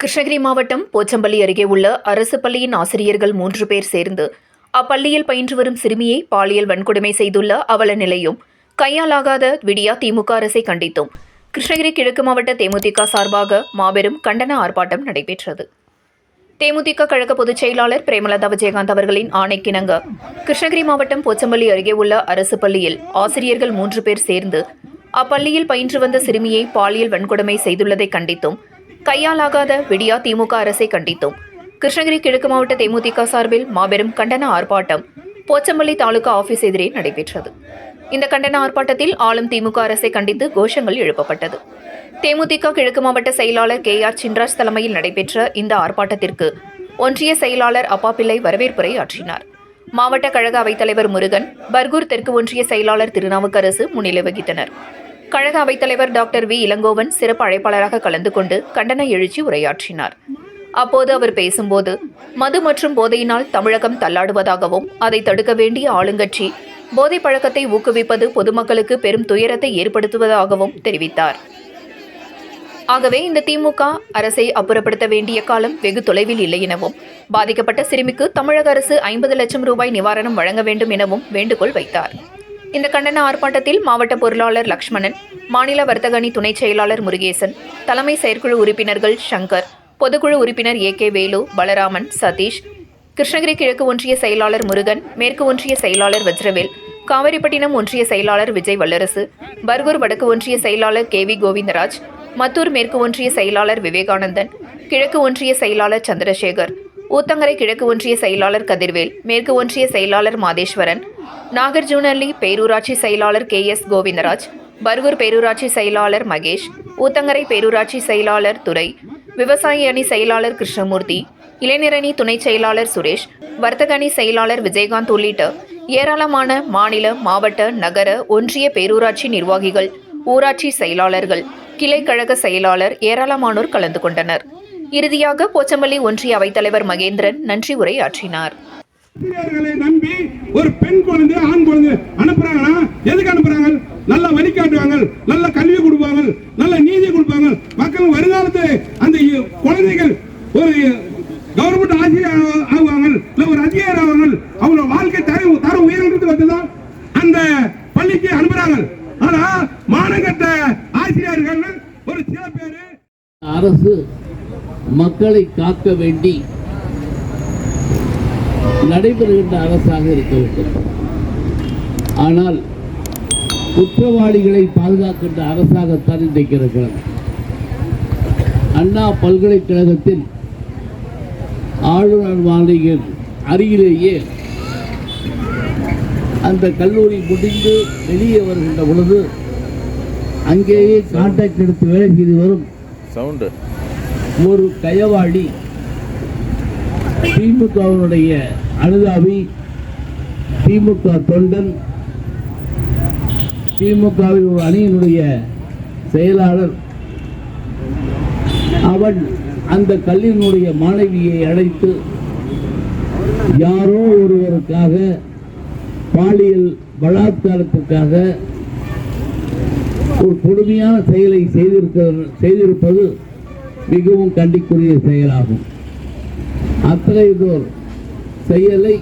கிருஷ்ணகிரி மாவட்டம் போச்சம்பள்ளி அருகே உள்ள அரசு பள்ளியின் ஆசிரியர்கள் மூன்று பேர் சேர்ந்து அப்பள்ளியில் பயின்று வரும் சிறுமியை பாலியல் வன்கொடுமை செய்துள்ள அவல நிலையும் கையாலாகாத விடியா திமுக அரசை கண்டித்தும். கிருஷ்ணகிரி கிழக்கு மாவட்ட தேமுதிக சார்பாக மாபெரும் கண்டன ஆர்ப்பாட்டம் நடைபெற்றது. தேமுதிக கழக பொதுச் செயலாளர் பிரேமலதா விஜயகாந்த் அவர்களின் ஆணைக்கிணங்க கிருஷ்ணகிரி மாவட்டம் போச்சம்பள்ளி அருகே உள்ள அரசு பள்ளியில் ஆசிரியர்கள் மூன்று பேர் சேர்ந்து அப்பள்ளியில் பயின்று வந்த சிறுமியை பாலியல் வன்கொடுமை செய்துள்ளதை கண்டித்தும் கையாலாகாத விடியா திமுக அரசை கண்டித்தோம். கிருஷ்ணகிரி கிழக்கு மாவட்ட தேமுதிக சார்பில் மாபெரும் கண்டன ஆர்ப்பாட்டம் போச்சம்பள்ளி தாலுகா ஆபீஸ் எதிரே நடைபெற்றது. இந்த கண்டன ஆர்ப்பாட்டத்தில் ஆளும் திமுக அரசை கண்டித்து கோஷங்கள் எழுப்பப்பட்டது. தேமுதிக கிழக்கு மாவட்ட செயலாளர் கே ஆர் சின்ராஜ் தலைமையில் நடைபெற்ற இந்த ஆர்ப்பாட்டத்திற்கு ஒன்றிய செயலாளர் அப்பாப்பிள்ளை வரவேற்புரை ஆற்றினார். மாவட்ட கழக அவைத்தலைவர் முருகன் பர்கூர் தெற்கு ஒன்றிய செயலாளர் திருநாவுக்கரசு முன்னிலை வகித்தனர். கழக அவைத்தலைவர் டாக்டர் வி. இளங்கோவன் சிறப்பு அழைப்பாளராக கலந்து கொண்டு கண்டன எழுச்சி உரையாற்றினார். அப்போது அவர் பேசும்போது மது மற்றும் போதையினால் தமிழகம் தள்ளாடுவதாகவும் அதை தடுக்க வேண்டிய ஆளுங்கட்சி போதை பழக்கத்தை ஊக்குவிப்பது பொதுமக்களுக்கு பெரும் துயரத்தை ஏற்படுத்துவதாகவும் தெரிவித்தார். ஆகவே இந்த திமுக அரசை அப்புறப்படுத்த வேண்டிய காலம் வெகு தொலைவில் இல்லை எனவும் பாதிக்கப்பட்ட சிறுமிக்கு தமிழக அரசு ஐம்பது லட்சம் ரூபாய் நிவாரணம் வழங்க வேண்டும் எனவும் வேண்டுகோள் வைத்தார். இந்த கண்டன ஆர்ப்பாட்டத்தில் மாவட்ட பொருளாளர் லக்ஷ்மணன் மாநில வர்த்தக அணி துணைச் செயலாளர் முருகேசன் தலைமை செயற்குழு உறுப்பினர்கள் சங்கர் பொதுக்குழு உறுப்பினர் ஏ கே வேலு பலராமன் சதீஷ் கிருஷ்ணகிரி கிழக்கு ஒன்றிய செயலாளர் முருகன் மேற்கு ஒன்றிய செயலாளர் வஜ்ரவேல் காவேரிப்பட்டினம் ஒன்றிய செயலாளர் விஜய் வல்லரசு பர்கூர் வடக்கு ஒன்றிய செயலாளர் கே வி கோவிந்தராஜ் மத்தூர் மேற்கு ஒன்றிய செயலாளர் விவேகானந்தன் கிழக்கு ஒன்றிய செயலாளர் சந்திரசேகர் ஊத்தங்கரை கிழக்கு ஒன்றிய செயலாளர் கதிர்வேல் மேற்கு ஒன்றிய செயலாளர் மாதேஸ்வரன் நாகர்ஜூனல்லி பேரூராட்சி செயலாளர் கே எஸ் கோவிந்தராஜ் பர்கூர் பேரூராட்சி செயலாளர் மகேஷ் ஊத்தங்கரை பேரூராட்சி செயலாளர் துரை விவசாய அணி செயலாளர் கிருஷ்ணமூர்த்தி இளைஞரணி துணைச் செயலாளர் சுரேஷ் வர்த்தக அணி செயலாளர் விஜயகாந்த் உள்ளிட்ட ஏராளமான மாநில மாவட்ட நகர ஒன்றிய பேரூராட்சி நிர்வாகிகள் ஊராட்சி செயலாளர்கள் கிளை கழக செயலாளர் ஏராளமானோர் கலந்து கொண்டனர். இறுதியாக போச்சம்பள்ளி ஒன்றிய அவைத்தலைவர் மகேந்திரன் நன்றி உரையாற்றினார். ஆசிரியர்களை நம்பி ஒரு பெண் குழந்தை ஆண் குழந்தை அனுப்புறாங்கன்னா எதுக்கு அனுப்புறாங்க நல்ல வழிகாட்டுவாங்க நல்ல கல்வி கொடுப்பாங்க நல்ல நீதி கொடுப்பாங்க மக்கள் வருங்காலத்து அந்த இ- குழந்தைகள் ஒரு கவர்மெண்ட் ஆசிரியர் ஆ- ஆகுவாங்க இல்ல ஒரு அதிகாரி ஆவாங்க அவங்க வாழ்க்கை தரம் தரம் உயர்கிறது வந்துதான் அந்த பள்ளிக்கு அனுப்புறாங்க ஆனா மானங்கட்ட ஆசிரியர்கள் ஒரு சில பேரு அரசு மக்களை காக்க வேண்டி நடைபெறுகின்ற அரசாக இருக்க வேண்டும். ஆனால் குற்றவாளிகளை பாதுகாக்கின்ற அரசாகத்தான் இன்றைக்கு இருக்கிறது. அண்ணா பல்கலைக்கழகத்தில் ஆளுநர் மாளிகையின் அருகிலேயே அந்த கல்லூரி முடிந்து வெளியே வருகின்ற பொழுது அங்கேயே கான்டாக்ட் எடுத்து வேலை செய்து வரும் சவுண்டு ஒரு கயவாடி திமுகவினுடைய அனுதாபி திமுக தொண்டன் திமுகவின் ஒரு அணியினுடைய செயலாளர். அவன் அந்த கல்லினுடைய மாணவியை அழைத்து யாரோ ஒருவருக்காக பாலியல் பலாத்காரத்துக்காக ஒரு கொடுமையான செயலை செய்திருக்க செய்திருப்பது மிகவும் கண்டிக்குரிய செயலாகும். அத்தகையதோர் செயலை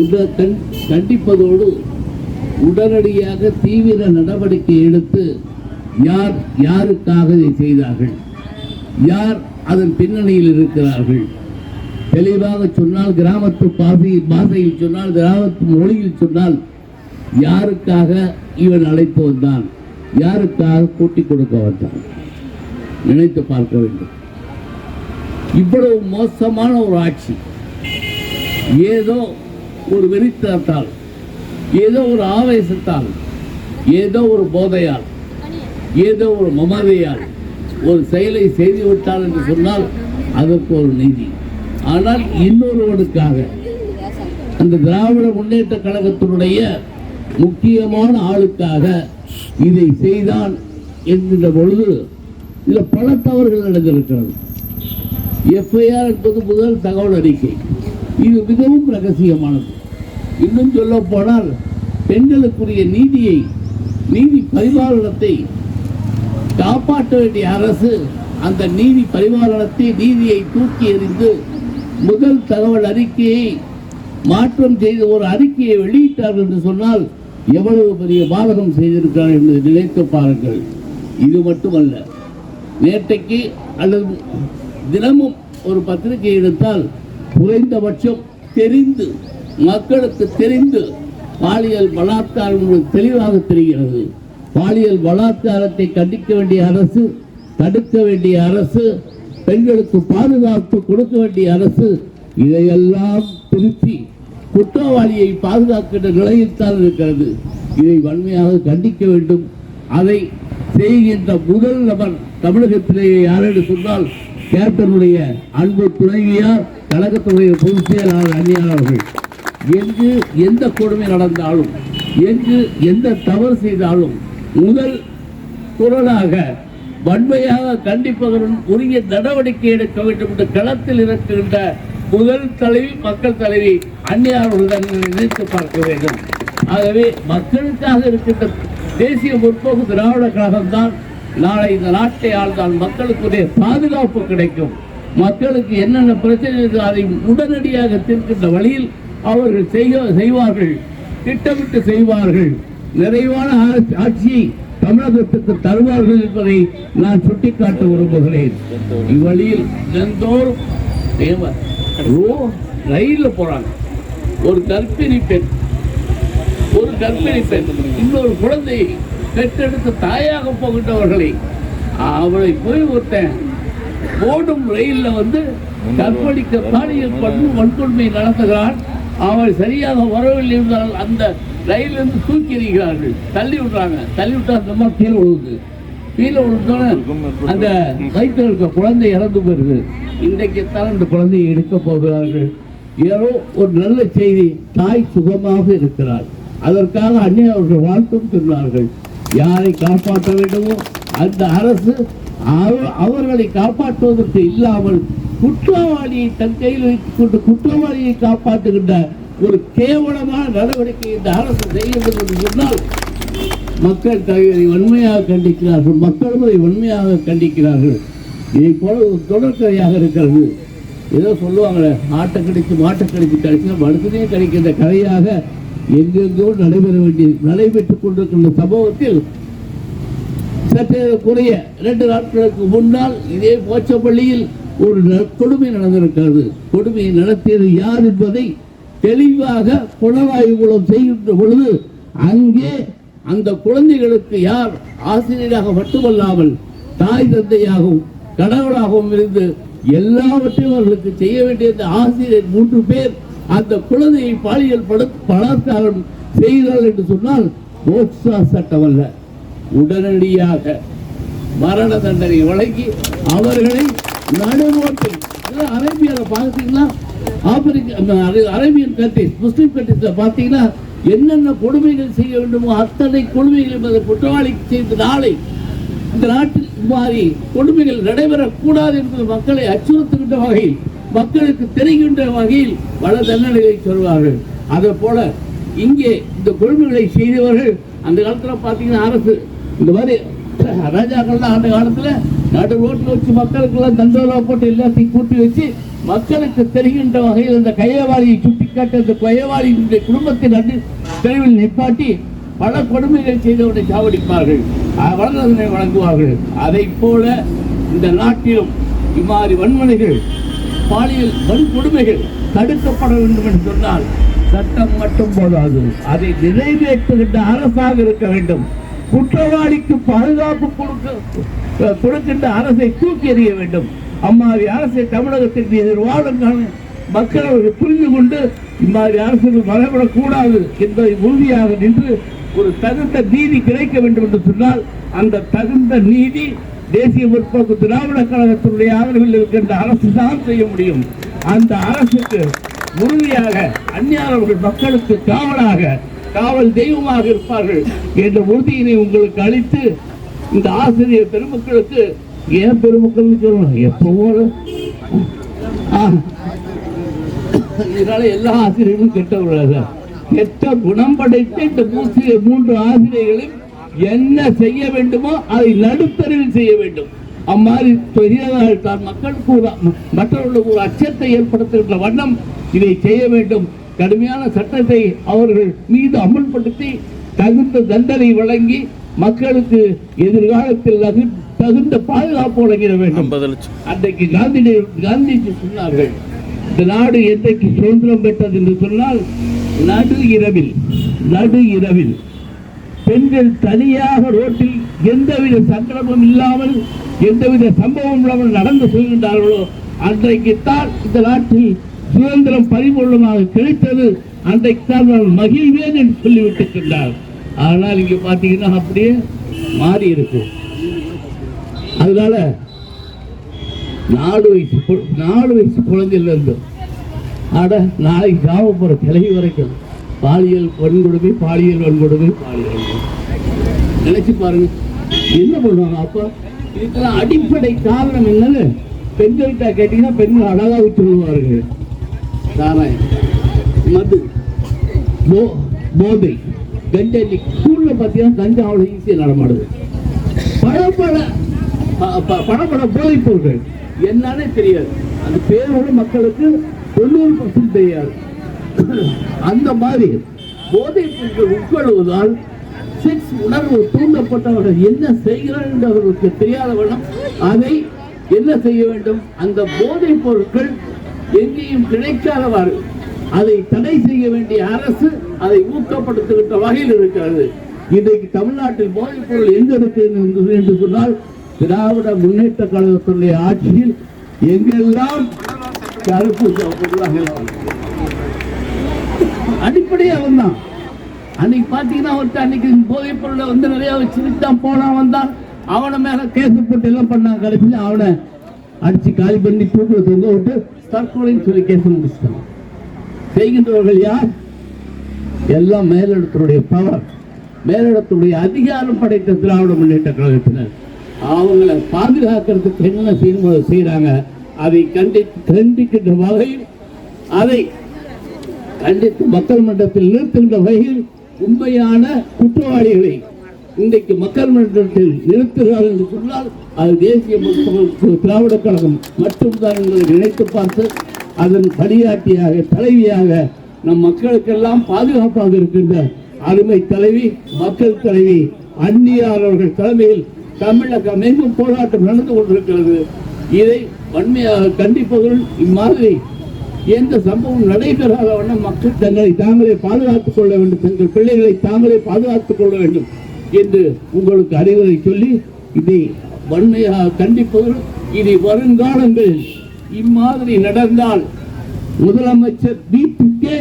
உட கண் கண்டிப்பதோடு உடனடியாக தீவிர நடவடிக்கை எடுத்து யார் யாருக்காக இதை செய்தார்கள்? யார் அதன் பின்னணியில் இருக்கிறார்கள்? தெளிவாக சொன்னால் கிராமத்து பாசை பாசையில் சொன்னால் கிராமத்து மொழியில் சொன்னால் யாருக்காக இவன் அழைத்து வந்தான்? யாருக்காக கூட்டிக் கொடுக்க வந்தான்? நினைத்து பார்க்க வேண்டும். இவ்வளவு மோசமான ஒரு ஆட்சி. ஏதோ ஒரு வெறித்தனத்தால் ஏதோ ஒரு ஆவேசத்தால் ஏதோ ஒரு போதையால் ஏதோ ஒரு மமதையால் ஒரு செயலை செய்துவிட்டால் என்று சொன்னால் அதற்கு ஒரு நீதி. ஆனால் இன்னொருவனுக்காக அந்த திராவிட முன்னேற்ற கழகத்தினுடைய முக்கியமான ஆளுக்காக இதை செய்தான் என்கின்ற பொழுது இதில் பல தவறுகள் நடந்திருக்கிறது. எஃப்ஐஆர் என்பது முதல் தகவல் அறிக்கை. இது மிகவும் ரகசியமானது. இன்னும் சொல்ல போனால் பெண்களுக்குரிய நீதியை நீதி பரிபாலனத்தை காப்பாற்ற வேண்டிய அரசு அந்த நீதி பரிபாலனத்தை நீதியை தூக்கி எறிந்து முதல் தகவல் அறிக்கையை மாற்றம் செய்த ஒரு அறிக்கையை வெளியிட்டார்கள் என்று சொன்னால் எவ்வளவு பெரிய பாதகம் செய்திருக்கிறார் என்பதை நினைத்து பாருங்கள். இது மட்டுமல்ல. நேற்றைக்கு அல்லது தினமும் ஒரு பத்திரிகை எடுத்தால் குறைந்தபட்சம் தெரிந்து மக்களுக்கு தெரிந்து பாலியல் பலாத்காரம் தெளிவாக தெரிகிறது. பாலியல் பலாத்காரத்தை கண்டிக்க வேண்டிய அரசு தடுக்க வேண்டிய அரசு பெண்களுக்கு பாதுகாப்பு கொடுக்க வேண்டிய அரசு இதையெல்லாம் திருப்பி குற்றவாளியை பாதுகாக்கின்ற நிலையில்தான் இருக்கிறது. இதை வன்மையாக கண்டிக்க வேண்டும். அதை செய்கின்ற முதல் நபர் தமிழகத்திலேயே யார் என்று சொன்னால் கேப்டனுடைய அன்பு துணைவியார் கழகத்துடைய பொதுச் செயலாளர் அந்நியார் எங்கு எந்த கொடுமை நடந்தாலும் எங்கு எந்த தவறு செய்தாலும் முதல் குரலாக வன்மையாக கண்டிப்பதுடன் உரிய நடவடிக்கை எடுக்க வேண்டும் என்று களத்தில் இருக்கின்ற முதல் தலைவி மக்கள் தலைவி அந்நியாருடன் நினைத்து பார்க்க வேண்டும். ஆகவே மக்களுக்காக இருக்கின்ற தேசிய முற்போக்கு திராவிட கழகம்தான் நாளை இந்த நாட்டை ஆழ்ந்தால் மக்களுக்குரிய பாதுகாப்பு கிடைக்கும். மக்களுக்கு என்னென்ன பிரச்சனை அதை உடனடியாக தீர்க்கின்ற வழியில் அவர்கள் செய்ய செய்வார்கள் திட்டமிட்டு செய்வார்கள். நிறைவான ஆட்சி- ஆட்சியை தமிழகத்துக்கு தருவார்கள் என்பதை நான் சுட்டிக்காட்ட விரும்புகிறேன். இவ்வழியில் தினந்தோறும் ரயில்ல போறாங்க. ஒரு கர்ப்பிணி பெண் ஒரு பெண். இன்னொரு குழந்தையை பெற்றெடுத்து தாயாக போகின்றவர்களை அவளை போய் ஒருத்தன் ஓடும் ரயிலில் வந்து கற்பழிக்க பாலியல் பண்ணு வன்கொடுமை நடத்துகிறான். அவள் சரியாக வரவில்லை என்றால் அந்த ரயிலிருந்து தூக்கி எறிகிறார்கள். தள்ளி விடுறாங்க. தள்ளி விட்டா அந்த மாதிரி கீழே விழுகுது கீழே விழுந்தோன்னே அந்த வயிற்றில் இருக்க குழந்தை இறந்து போயிருது இன்றைக்கு தான் அந்த குழந்தையை எடுக்க போகிறார்கள். ஏதோ ஒரு நல்ல செய்தி தாய் சுகமாக இருக்கிறாள். அதற்காக அன்னை அவர்கள் வாழ்த்தும் சொன்னார்கள். யாரை காப்பாற்ற வேண்டுமோ அந்த அரசு அவர்களை காப்பாற்றுவதற்கு இல்லாமல் குற்றவாளியை தன் கையில் வைத்துக் கொண்டு குற்றவாளியை காப்பாற்றுகின்ற ஒரு கேவலமான நடவடிக்கை இந்த அரசு செய்ய என்று சொன்னால் மக்கள் தலைவரை வன்மையாக கண்டிக்கிறார்கள் மக்களும் அதை வன்மையாக கண்டிக்கிறார்கள். இதை போல ஒரு தொடர்கதையாக இருக்கிறது. ஏதோ சொல்லுவாங்களே ஆட்டை கடிச்சு மாட்டை கடிச்சு கடிச்சு மனுஷனே கடிக்கின்ற கதையாக எங்கெங்கோ நடைபெற வேண்டிய நடைபெற்றுக் கொண்டிருக்கின்ற சம்பவத்தில் சற்றே குறைய இரண்டு நாட்களுக்கு முன்னால் இதே போச்சப்பள்ளியில் ஒரு ந- கொடுமை நடந்திருக்கிறது. கொடுமையை நடத்தியது யார் என்பதை தெளிவாக புலனாய்வு மூலம் செய்கின்ற பொழுது அங்கே அந்த குழந்தைகளுக்கு யார் ஆசிரியராக மட்டுமல்லாமல் தாய் தந்தையாகவும் கடவுளாகவும் இருந்து எல்லாவற்றையும் அவர்களுக்கு செய்ய வேண்டிய ஆசிரியர் மூன்று பேர் அந்த குழந்தையை பாலியல் படு- பலாத்காரம் செய்கிறார்கள் என்று சொன்னால் போக்சா சட்டம் அல்ல. உடனடியாக மரண தண்டனை வழங்கி அவர்களை நடுவோட்டில் அரேபியாவில் பார்த்தீங்கன்னா ஆப்பிரிக்க அந்த அரே- அரேபியன் கண்ட்ரிஸ் முஸ்லீம் கண்ட்ரிஸ்ல பார்த்தீங்கன்னா என்னென்ன கொடுமைகள் செய்ய வேண்டுமோ அத்தனை கொடுமைகள் அந்த குற்றவாளி செய்த நாளை இந்த நாட்டில் மாதிரி கொடுமைகள் நடைபெறக்கூடாது என்பது மக்களை அச்சுறுத்துகின்ற வகையில் மக்களுக்கு தெரிகின்ற வகையில் பல தண்டனைகளை சொல்வார்கள். அதை போல இங்கே இந்த கொடுமைகளை செய்தவர்கள் அந்த காலத்தில் பார்த்தீங்கன்னா அரசு. இந்த மாதிரி ராஜாக்கள்லாம் அந்த காலத்தில் நடு ரோட்டில் வச்சு மக்களுக்கெல்லாம் தண்டோலா போட்டு எல்லாத்தையும் கூட்டி வச்சு மக்களுக்கு தெரிகின்ற வகையில் அந்த கையவாளியை சுட்டிக்காட்டி அந்த கையவாளியினுடைய குடும்பத்தின் நடு தெருவில் நிப்பாட்டி பல கொடுமைகள் செய்தவனை சாவடிப்பார்கள். வளர்ந்ததனை வழங்குவார்கள் அதை போல இந்த நாட்டிலும் இம்மாதிரி வன்முறைகள் பாலியல் வன்கொடுமைகள் தடுக்கப்பட வேண்டும் என்று சொன்னால் சட்டம் மட்டும் போதாது. அதை நிறைவேற்றுகின்ற அரசாக இருக்க வேண்டும். குற்றவாளிக்கு பாதுகாப்பு கொடுக்க கொடுக்கின்ற அரசை தூக்கி எறிய வேண்டும். அம்மாவி அரசை தமிழகத்திற்கு எதிர்வாழ்கான மக்கள் அவர்கள் புரிந்து கொண்டு இம்மாதிரி அரசுகள் வரவிடக்கூடாது என்பதை உறுதியாக நின்று ஒரு தகுந்த நீதி கிடைக்க வேண்டும் என்று சொன்னால் அந்த தகுந்த நீதி தேசிய முற்போக்கு திராவிட கழகத்தினுடைய ஆதரவில் இருக்கின்ற அரசு தான் செய்ய முடியும். அந்த அரசுக்கு உறுதியாக அந்நியாரவர்கள் மக்களுக்கு காவலாக காவல் தெய்வமாக இருப்பார்கள் என்ற உறுதியினை உங்களுக்கு அளித்து இந்த ஆசிரியர் பெருமக்களுக்கு ஏன் பெருமக்கள் சொல்லணும்? எப்பவோ ஆ, இதனால எல்லா ஆசிரியர்களும் கெட்டவர்கள் கெட்ட குணம் படைத்த இந்த மூன்று ஆசிரியர்களையும் என்ன செய்ய வேண்டுமோ அதை நடுத்தரில் செய்ய வேண்டும். அம்மாதிரி பெரியவர்கள் தான் மக்களுக்கு ஒரு மற்றவர்களுக்கு ஒரு அச்சத்தை ஏற்படுத்துகின்ற வண்ணம் இதை செய்ய வேண்டும். கடுமையான சட்டத்தை அவர்கள் மீது அமல்படுத்தி தகுந்த தண்டனை வழங்கி மக்களுக்கு எதிர்காலத்தில் தகு- தகுந்த பாதுகாப்பு வழங்கிட வேண்டும். அன்றைக்கு காந்தி காந்திஜி சொன்னார்கள் இந்த நாடு என்றைக்கு சுதந்திரம் பெற்றது என்று சொன்னால் நடு இரவில் நடு இரவில் பெண்கள் தனியாக ரோட்டில் எந்தவித சங்கடமும் இல்லாமல் எந்தவித சம்பவம் இல்லாமல் நடந்து செல்கின்றார்களோ அன்றைக்குத்தான் இந்த நாட்டில் சுதந்திரம் பரிபூர்ணமாக கிடைத்தது. அன்றைக்குத்தான் நான் மகிழ்வேன் என்று சொல்லிவிட்டிருக்கின்றார் ஆனால் இங்க பாத்தீங்கன்னா அப்படியே மாறி இருக்கு அதனால நாலு வயசு நாலு வயசு குழந்தையில இருந்து ஆட நாளைக்கு கிராமப்புற போற கிளவி வரைக்கும் பாலியல் வன்கொடுமை பாலியல் வன்கொடுமை பாலியல் வன்கொடுமை. நினைச்சு பாருங்க. என்ன பண்ணுவாங்க அப்பா? இதுக்கெல்லாம் அடிப்படை காரணம் என்னன்னு பெண்கள்கிட்ட கேட்டீங்கன்னா பெண்கள் அழகாக சொல்லுவார்கள் சாராயம் மது போ போதை கஞ்சா ஸ்கூலில் ஸ்கூல்ல பார்த்தீங்கன்னா கஞ்சா அவ்வளோ ஈஸியாக நடமாடுது. பழப்பழ ப- ப- போதைப் பொருட்கள். என்னன்னே தெரியாது. அந்த பேரோட மக்களுக்கு தொண்ணூறு பர்சன்ட் தெரியாது. அந்த மாதிரி போதைப் பொருட்கள் உட்கொள்வதால் செக்ஸ் உணர்வு தூண்டப்பட்டவர்கள் என்ன செய்கிறார்கள் என்று அவர்களுக்கு தெரியாதவர்களும் அதை என்ன செய்ய வேண்டும்? அந்த போதைப் பொருட்கள் எங்கேயும் கிடைக்காதவாறு அதை தடை செய்ய வேண்டிய அரசு அதை ஊக்கப்படுத்துகின்ற வகையில் இருக்கிறது. இன்றைக்கு தமிழ்நாட்டில் போதைப் பொருள் எங்க இருக்கு என்று- சொன்னால் திராவிட முன்னேற்ற கழகத்தினுடைய ஆட்சியில் எங்கெல்லாம் கருப்பு சிவப்பு அடிப்படையே அவன் தான் அன்னைக்கு பாத்தீங்கன்னா அவர்கிட்ட அன்னைக்கு போதைப் பொருளை வந்து நிறைய தான் போனான் வந்தான். அவனை மேல கேஸ் போட்டு எல்லாம் பண்ணான் கடைசியில் அவனை அடிச்சு காலி பண்ணி தூக்கில் தொங்க விட்டு தற்கொலைன்னு சொல்லி கேஸ் முடிச்சிட்டான். செய்கின்றவர்கள் யார்? எல்லாம் மேலிடத்தினுடைய பவர் மேலிடத்துடைய அதிகாரம் படைத்த திராவிட முன்னேற்ற கழகத்தினர். அவங்கள பாதுகாக்கிறதுக்கு என்ன செய்யணுமோ அதை செய்யறாங்க அதை கண்டி கண்டிக்கின்ற வகையில் அதை கண்டித்து மக்கள் மன்றத்தில் நிறுத்துகின்ற வகையில் உண்மையான குற்றவாளிகளை இன்றைக்கு மக்கள் மன்றத்தில் நிறுத்துகிறார்கள் என்று சொன்னால் அது தேசிய முற்போக்கு திராவிட கழகம் மட்டும்தான் என்பதை நினைத்து பார்த்து அதன் பணியாட்டியாக தலைவியாக நம் மக்களுக்கெல்லாம் பாதுகாப்பாக இருக்கின்ற அருமை தலைவி மக்கள் தலைவி அந்நியார் அவர்கள் தலைமையில் தமிழகம் எங்கும் போராட்டம் நடந்து கொண்டிருக்கிறது. இதை வன்மையாக கண்டிப்பதுடன் இம்மாதிரி எந்த சம்பவம் நடைபெறாத வண்ணம் மக்கள் தங்களை தாங்களே பாதுகாத்துக் கொள்ள வேண்டும் தங்கள் பிள்ளைகளை தாங்களே பாதுகாத்துக் கொள்ள வேண்டும் என்று உங்களுக்கு அறிவுரை சொல்லி இதை வன்மையாக கண்டிப்பதுடன் இனி வருங்காலங்களில் இம்மாதிரி நடந்தால் முதலமைச்சர் வீட்டுக்கே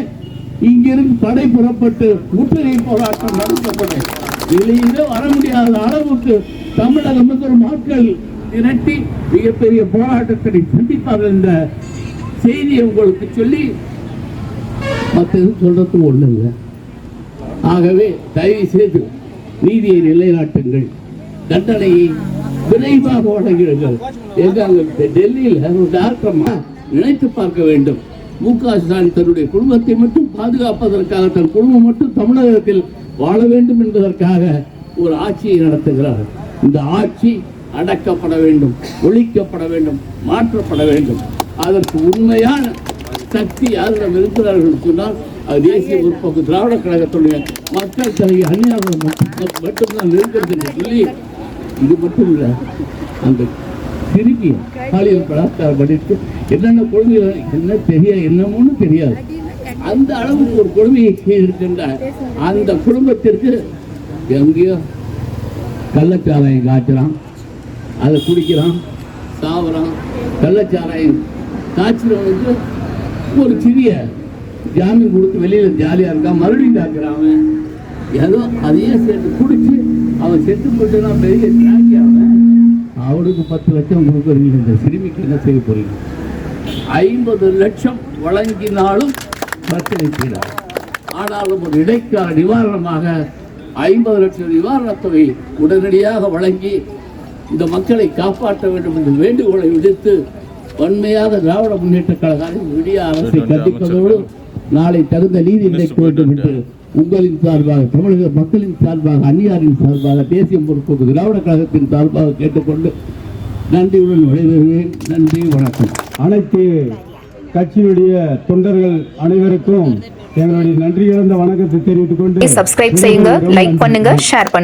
இங்கிருந்து படை புறப்பட்டு முற்றுகை போராட்டம் நடத்தப்படும். வெளியிலே வர முடியாத அளவுக்கு தமிழக முதல் மக்கள் திரட்டி மிகப்பெரிய போராட்டத்தை சந்திப்பார்கள் என்ற செய்தியை உங்களுக்கு சொல்லி மற்றது சொல்றது ஒண்ணுங்க ஆகவே தயவு செய்து நீதியை நிலைநாட்டுங்கள். தண்டனையை விரைவாக வழங்கிடுங்கள். எங்க டெல்லியில் ஒரு டாக்டர்மா நினைத்து பார்க்க வேண்டும். மு க ஸ்டாலின் தன்னுடைய குடும்பத்தை மட்டும் பாதுகாப்பதற்காக தன் குடும்பம் மட்டும் தமிழகத்தில் வாழ வேண்டும் என்பதற்காக ஒரு ஆட்சியை நடத்துகிறார். இந்த ஆட்சி அடக்கப்பட வேண்டும் ஒழிக்கப்பட வேண்டும் மாற்றப்பட வேண்டும். அதற்கு உண்மையான சக்தி யாரிடம் இருக்கிறார்கள் சொன்னால் அது தேசிய முற்போக்கு திராவிட கழகத்துடைய மக்கள் தலைவி அந்நியாரம் மட்டும்தான் இருக்கிறது என்று சொல்லி இது மட்டும் இல்லை அந்த திருப்பி பாலியல் பலாத்காரம் பண்ணிட்டு என்னென்ன கொடுமைகள் என்ன தெரிய என்னமோன்னு தெரியாது. அந்த அளவுக்கு ஒரு கொடுமையை இருக்கின்ற அந்த குடும்பத்திற்கு எங்கேயோ கள்ளச்சாராயம் காய்ச்சலாம் அதை குடிக்கிறான் சாவறான் கள்ளச்சாராயம் காய்ச்சறவனுக்கு ஒரு சிறிய ஜாமீன் கொடுத்து வெளியில ஜாலியா இருக்கான் மறுபடியும் அவன் ஏதோ அதையே சேர்த்து குடிச்சு அவன் செத்து போட்டுனா பெரிய தியாகி அவன். அவனுக்கு பத்து லட்சம் கொடுக்குறீங்க. இந்த சிறுமிக்கு என்ன செய்ய போறீங்க? ஐம்பது லட்சம் வழங்கினாலும் பிரச்சனை செய்யலாம் ஆனாலும் ஒரு இடைக்கால நிவாரணமாக ஐம்பது லட்சம் நிவாரணத் தொகை உடனடியாக வழங்கி இந்த மக்களை காப்பாற்ற வேண்டும் என்று வேண்டுகோளை விடுத்து வன்மையாக திராவிட முன்னேற்ற கழக அரசு விடிய அரசை கண்டிப்பதோடு நாளை தகுந்த நீதி கிடைக்க வேண்டும் என்று உங்களின் சார்பாக தமிழக மக்களின் சார்பாக அந்நியாரின் சார்பாக தேசிய முற்போக்கு திராவிட கழகத்தின் சார்பாக கேட்டுக்கொண்டு நன்றியுடன் விடைபெறுகிறேன். நன்றி வணக்கம். அனைத்து கட்சியினுடைய தொண்டர்கள் அனைவருக்கும் எங்களுடைய நன்றி இழந்த வணக்கத்தை தெரிவித்துக் கொண்டு சப்ஸ்கிரைப் செய்யுங்க லைக் பண்ணுங்க ஷேர் பண்ணுங்க.